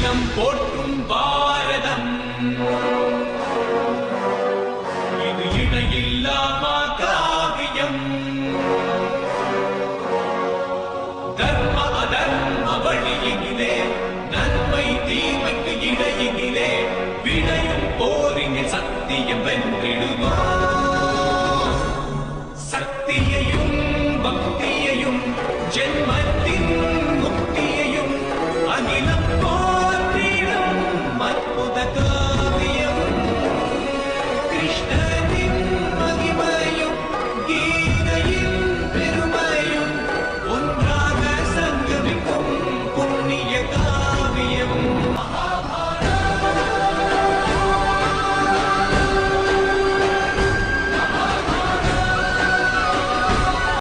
சின்னம் போற்றும் பாரதம். இது இணையில்லாமா காவியம்? தர்ம அதர்ம வழியினிலே நன்மை தீமைக்கு இடையினிலே விடையும் போரின் சத்தியம் வென்றிடுமா? சக்தியையும் பக்தியையும் ஜென்ம